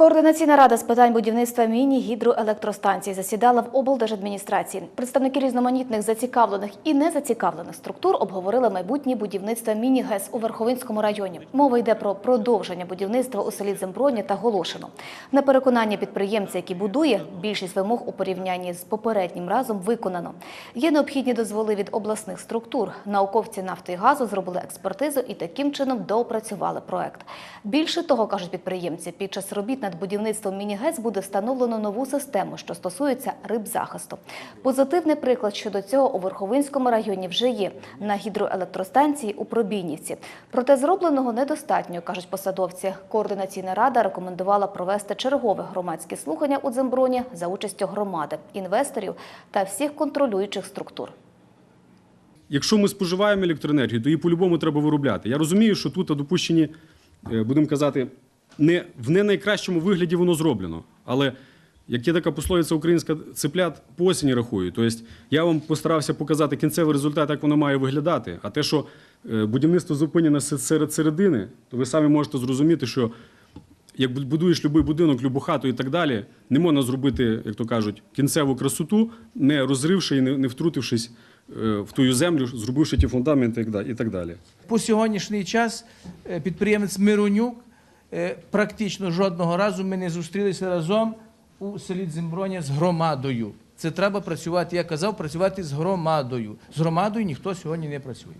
Координаційна рада з питань будівництва міні-гідроелектростанцій засідала в облдержадміністрації. Представники різноманітних зацікавлених і незацікавлених структур обговорили майбутнє будівництво міні-ГЕС у Верховинському районі. Мова йде про продовження будівництва у селі Земброні та Голошино. На переконання підприємця, який будує, більшість вимог у порівнянні з попереднім разом виконано. Є необхідні дозволи від обласних структур. Науковці нафти і газу зробили експертизу і таким чином доопрацювали проект. Більше того, кажуть підприємці, під час робіт над будівництвом міні-ГЕС буде встановлено нову систему, що стосується рибзахисту. Позитивний приклад щодо цього у Верховинському районі вже є на гідроелектростанції у Пробійнівці. Проте зробленого недостатньо, кажуть посадовці. Координаційна рада рекомендувала провести чергове громадське слухання у Дземброні за участю громади, інвесторів та всіх контролюючих структур. Якщо ми споживаємо електроенергію, то її по-любому треба виробляти. Я розумію, що тут допущені, е, будемо казати, не в не найкращому вигляді воно зроблено. Але як є така пословиця українська, цеплят по осені рахують. Тобто я вам постарався показати кінцевий результат, як воно має виглядати. А те, що е, будівництво зупинене серед середини, то ви самі можете зрозуміти, що як будуєш будь-який будинок, любу хату і так далі, не можна зробити, як то кажуть, кінцеву красоту, не розривши і не, втрутившись е, в тую землю, зробивши ті фундаменти і так далі-. По сьогоднішній час е, підприємець Миронюк практично жодного разу ми не зустрілися разом у селі Дземброня з громадою. Це треба працювати, я казав, працювати з громадою. З громадою ніхто сьогодні не працює.